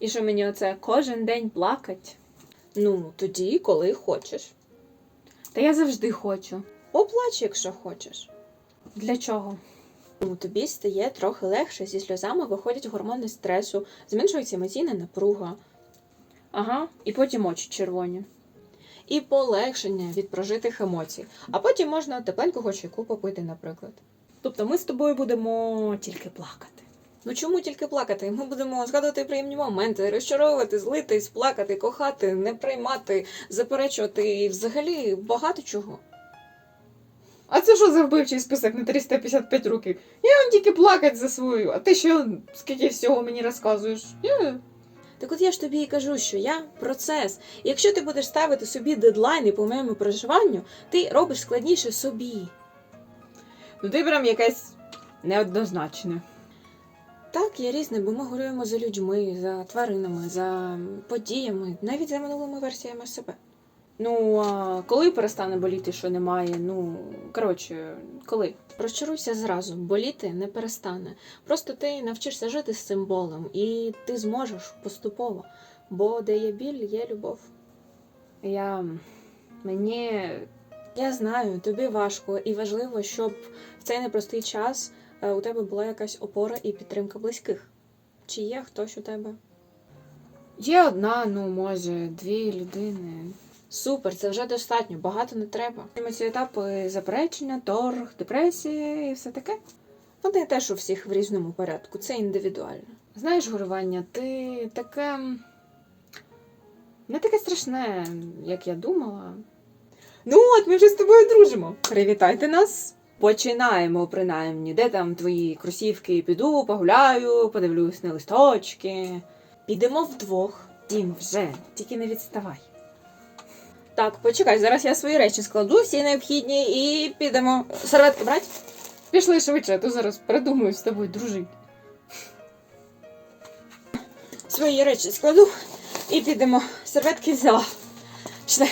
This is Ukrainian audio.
І що мені оце кожен день плакать? Ну, тоді, коли хочеш. Та я завжди хочу. Поплач, якщо хочеш. Для чого? Ну, тобі стає трохи легше, зі сльозами виходять гормони стресу, зменшується емоційна напруга. Ага, і потім очі червоні. І полегшення від прожитих емоцій. А потім можна тепленького чайку попити, наприклад. Тобто ми з тобою будемо тільки плакати. Ну чому тільки плакати? Ми будемо згадувати приємні моменти, розчаровувати, злитись, плакати, кохати, не приймати, заперечувати і взагалі багато чого. А це що за вбивчий список на 355 років? Я вам тільки плакать за свою, а ти що скільки всього мені розказуєш? Я... Так от я ж тобі і кажу, що я процес. І якщо ти будеш ставити собі дедлайни по моєму проживанню, ти робиш складніше собі. Ну ти прям якась неоднозначна. Так, я різне, бо ми горюємо за людьми, за тваринами, за подіями, навіть за минулими версіями себе. Ну, а коли перестане боліти, що немає? Ну, коротше, коли? Розчаруйся зразу, боліти не перестане. Просто ти навчишся жити з цим болем, і ти зможеш поступово. Бо де є біль, є любов. Я. Мені. Я знаю, тобі важко і важливо, щоб в цей непростий час у тебе була якась опора і підтримка близьких. Чи є хтось у тебе? Є одна, ну може, дві людини. Супер, це вже достатньо, багато не треба. Ці етапи заперечення, торг, депресія і все таке. Вони теж у всіх в різному порядку, це індивідуально. Знаєш, горювання, ти таке. Не таке страшне, як я думала. Ну от ми вже з тобою дружимо. Привітайте нас. Починаємо, принаймні. Де там твої кросівки? Піду, погуляю, подивлюсь на листочки. Підемо вдвох. Дім, вже, тільки не відставай. Так, почекай, зараз я свої речі складу, всі необхідні, і підемо. Серветки брать? Пішли швидше, а то зараз придумаю з тобою дружити. Свої речі складу і підемо. Серветки взяла. Пішли.